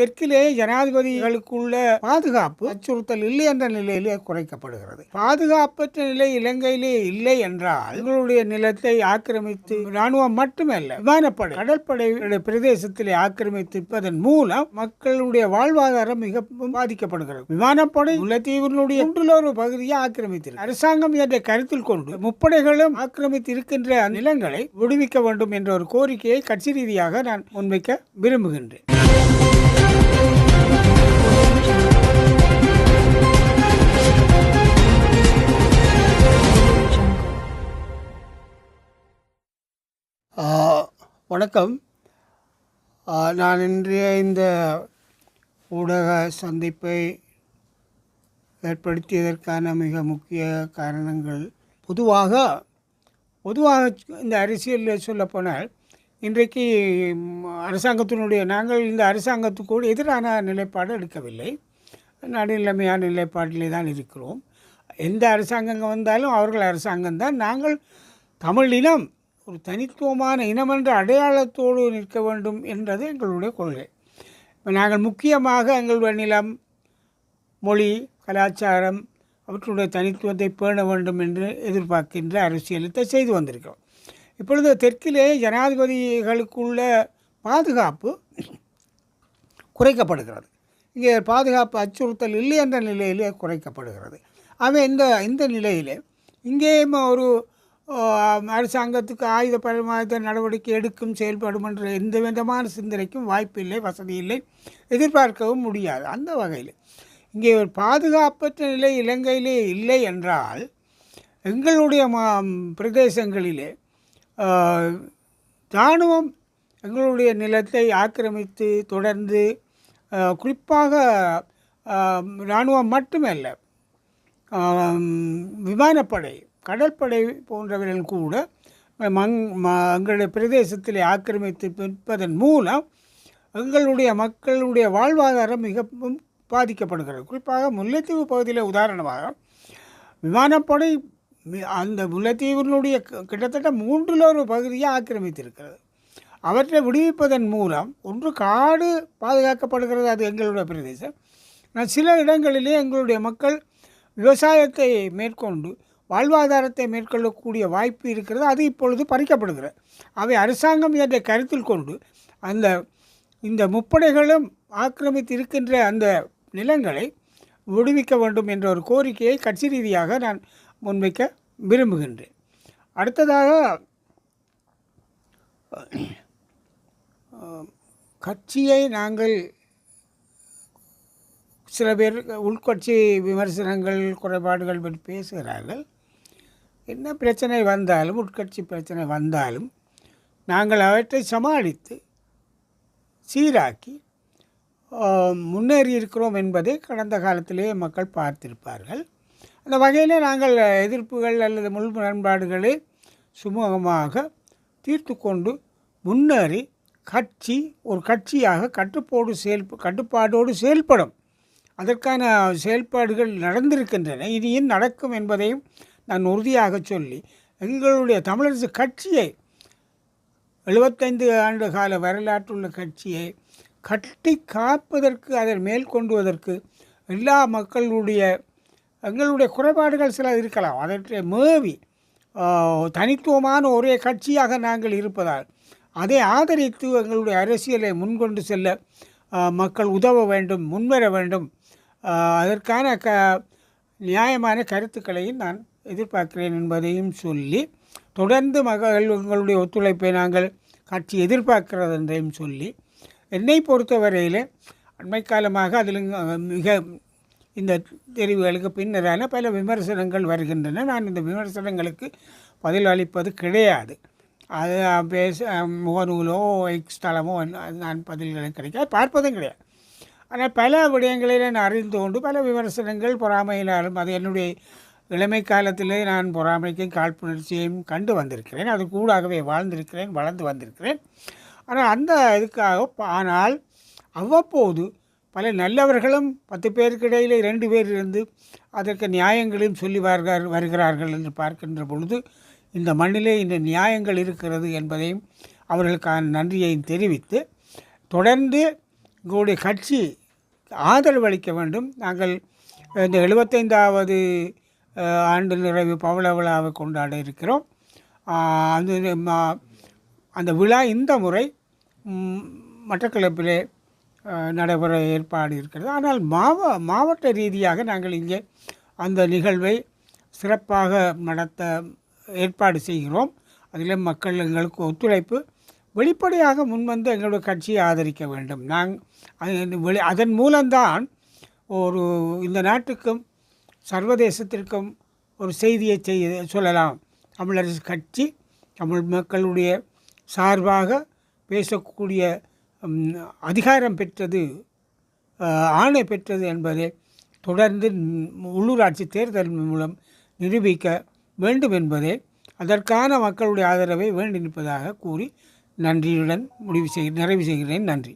தெற்கிலே ஜனாதிபதிகளுக்குள்ள பாதுகாப்பு அச்சுறுத்தல் இல்லை என்ற நிலையிலே குறைக்கப்படுகிறது. பாதுகாப்பற்ற நிலை இலங்கையிலே இல்லை என்றால் எங்களுடைய நிலத்தை ஆக்கிரமித்து ராணுவம் மட்டுமல்ல விமானப்படை கடற்படை பிரதேசத்திலே ஆக்கிரமித்திருப்பதன் மூலம் மக்களுடைய வாழ்வாதாரம் மிக பாதிக்கப்படுகிறது. விமானப்படை முல்லைத்தீவினுடைய ஒன்றிலொரு பகுதியை ஆக்கிரமித்திருக்கு அரசாங்கம் என்ற கருத்தில் கொண்டு முப்படைகளும் ஆக்கிரமித்து இருக்கின்ற நிலங்களை விடுவிக்க வேண்டும் என்ற ஒரு கோரிக்கையை கட்சி ரீதியாக நான் முன்வைக்க விரும்புகின்றேன். வணக்கம். நான் இன்றைய இந்த ஊடக சந்திப்பை ஏற்படுத்தியதற்கான மிக முக்கிய காரணங்கள் பொதுவாக பொதுவாக இந்த அரசியலில் சொல்லப்போனால் இன்றைக்கு அரசாங்கத்தினுடைய நாங்கள் இந்த அரசாங்கத்துக்கு எதிரான நிலைப்பாடு எடுக்கவில்லை. நடுநிலைமையான நிலைப்பாட்டிலே தான் இருக்கிறோம். எந்த அரசாங்கம் வந்தாலும் அவர்கள் அரசாங்கம் தான் நாங்கள் தமிழினம் ஒரு தனித்துவமான இனம் என்ற அடையாளத்தோடு நிற்க வேண்டும் என்றது எங்களுடைய கொள்கை. இப்போ நாங்கள் முக்கியமாக எங்களுடைய நிலம் மொழி கலாச்சாரம் அவற்றுடைய தனித்துவத்தை பேண வேண்டும் என்று எதிர்பார்க்கின்ற அரசியலத்தை செய்து வந்திருக்கிறோம். இப்பொழுது தெற்கிலே ஜனாதிபதிகளுக்குள்ள பாதுகாப்பு குறைக்கப்படுகிறது. இங்கே பாதுகாப்பு அச்சுறுத்தல் இல்லை என்ற நிலையிலே குறைக்கப்படுகிறது. ஆக இந்த இந்த நிலையிலே இங்கேயும் ஒரு அரசாங்கத்துக்கு ஆயுத பரிமாற்ற நடவடிக்கை எடுக்கும் செயல்படும் என்ற எந்த விதமான சிந்தனைக்கும் வாய்ப்பில்லை வசதி இல்லை எதிர்பார்க்கவும் முடியாது. அந்த வகையில் இங்கே ஒரு பாதுகாப்பற்ற நிலை இலங்கையிலே இல்லை என்றால் எங்களுடைய மா பிரதேசங்களிலே இராணுவம் எங்களுடைய நிலத்தை ஆக்கிரமித்து தொடர்ந்து குறிப்பாக இராணுவம் மட்டுமல்ல விமானப்படை கடற்படை போன்றவர்கள் கூட மங் எங்களுடைய பிரதேசத்தில் ஆக்கிரமித்து நிற்பதன் மூலம் எங்களுடைய மக்களுடைய வாழ்வாதாரம் மிகவும் பாதிக்கப்படுகிறது. குறிப்பாக முல்லைத்தீவு பகுதியில் உதாரணமாக விமானப்படை அந்த முல்லைத்தீவினுடைய க- கிட்டத்தட்ட மூன்றில் ஒரு பகுதியை ஆக்கிரமித்திருக்கிறது. அவற்றை விடுவிப்பதன் மூலம் ஒன்று காடு பாதுகாக்கப்படுகிறது அது எங்களுடைய பிரதேசம். நான் சில இடங்களிலே எங்களுடைய மக்கள் விவசாயத்தை மேற்கொண்டு வாழ்வாதாரத்தை மேற்கொள்ளக்கூடிய வாய்ப்பு இருக்கிறது. அது இப்பொழுது பறிக்கப்படுகிறது. அவை அரசாங்கம் என்ற கருத்தில் கொண்டு அந்த இந்த முப்படைகளும் ஆக்கிரமித்து இருக்கின்ற அந்த நிலங்களை விடுவிக்க வேண்டும் என்ற ஒரு கோரிக்கையை கட்சி ரீதியாக நான் முன்வைக்க விரும்புகின்றேன். அடுத்ததாக கட்சியை நாங்கள் சில பேர் உள்கட்சி விமர்சனங்கள் குறைபாடுகள் பற்றி பேசுகிறார்கள். என்ன பிரச்சனை வந்தாலும் உட்கட்சி பிரச்சனை வந்தாலும் நாங்கள் அவற்றை சமாளித்து சீராக்கி முன்னேறி இருக்கிறோம் என்பதை கடந்த காலத்திலேயே மக்கள் பார்த்திருப்பார்கள். அந்த வகையில் நாங்கள் எதிர்ப்புகள் அல்லது முள் முரண்பாடுகளை சுமூகமாக தீர்த்து கொண்டு முன்னேறி கட்சி ஒரு கட்சியாக கட்டுப்போடு செயல் கட்டுப்பாடோடு செயல்படும். அதற்கான செயல்பாடுகள் நடந்திருக்கின்றன. இனியும் நடக்கும் என்பதையும் நான் உறுதியாக சொல்லி எங்களுடைய தமிழரசு கட்சியை எழுபத்தைந்து ஆண்டு கால வரலாற்றுள்ள கட்சியை கட்டி காப்பதற்கு அதை மேற்கொண்டுவதற்கு எல்லா மக்களுடைய எங்களுடைய குறைபாடுகள் சில இருக்கலாம். அதற்றை மேவி தனித்துவமான ஒரே கட்சியாக நாங்கள் இருப்பதால் அதை ஆதரித்து எங்களுடைய அரசியலை முன்கொண்டு செல்ல மக்கள் உதவ வேண்டும் முன்வர வேண்டும். அதற்கான க நியாயமான கருத்துக்களையும் நான் எதிர்பார்க்கிறேன் என்பதையும் சொல்லி தொடர்ந்து மகள் உங்களுடைய ஒத்துழைப்பை நாங்கள் கட்சி எதிர்பார்க்கிறது என்றையும் சொல்லி என்னை பொறுத்தவரையில் அண்மை காலமாக அதில் மிக இந்த தெரிவுகளுக்கு பின்னரான பல விமர்சனங்கள் வருகின்றன. நான் இந்த விமர்சனங்களுக்கு பதில் அளிப்பது கிடையாது. அது பேச முகநூலோ எக்ஸ் தளமோ நான் பதில்களும் கிடைக்காது பார்ப்பதும் கிடையாது. ஆனால் பல விடயங்களில் நான் அறிந்து கொண்டு பல விமர்சனங்கள் பொறாமையினாலும் அது என்னுடைய இளமை காலத்திலே நான் பொறாமைக்கும் காழ்ப்புணர்ச்சியையும் கண்டு வந்திருக்கிறேன். அது கூடாகவே வாழ்ந்திருக்கிறேன் வளர்ந்து வந்திருக்கிறேன். ஆனால் அந்த இதுக்காக ஆனால் அவ்வப்போது பல நல்லவர்களும் பத்து பேருக்கு இடையில் இரண்டு பேர் இருந்து அதற்கு நியாயங்களையும் சொல்லி வருகிறார் வருகிறார்கள் என்று பார்க்கின்ற பொழுது இந்த மண்ணிலே இந்த நியாயங்கள் இருக்கிறது என்பதையும் அவர்களுக்கான நன்றியையும் தெரிவித்து தொடர்ந்து எங்களுடைய கட்சி ஆதரவு அளிக்க வேண்டும். நாங்கள் இந்த எழுபத்தைந்தாவது ஆண்டு நிறைவு பவள விழாவை கொண்டாட இருக்கிறோம். அது அந்த விழா இந்த முறை மட்டக்களப்பிலே நடைபெற ஏற்பாடு இருக்கிறது. ஆனால் மாவ மாவட்ட ரீதியாக நாங்கள் இங்கே அந்த நிகழ்வை சிறப்பாக நடத்த ஏற்பாடு செய்கிறோம். அதில் மக்கள் எங்களுக்கு ஒத்துழைப்பு வெளிப்படையாக முன்வந்து எங்களுடைய கட்சியை ஆதரிக்க வேண்டும். நாங்கள் வெளி அதன் மூலம்தான் ஒரு இந்த நாட்டுக்கும் சர்வதேசத்திற்கும் ஒரு செய்தியை செய்ய சொல்லலாம். தமிழரசு கட்சி தமிழ் மக்களுடைய சார்பாக பேசக்கூடிய அதிகாரம் பெற்றது ஆணை பெற்றது என்பதை தொடர்ந்து உள்ளூராட்சி தேர்தல் மூலம் நிரூபிக்க வேண்டும் என்பதே அதற்கான மக்களுடைய ஆதரவை வேண்டி நிற்பதாக கூறி நன்றியுடன் முடிவு செய் நிறைவு செய்கிறேன். நன்றி.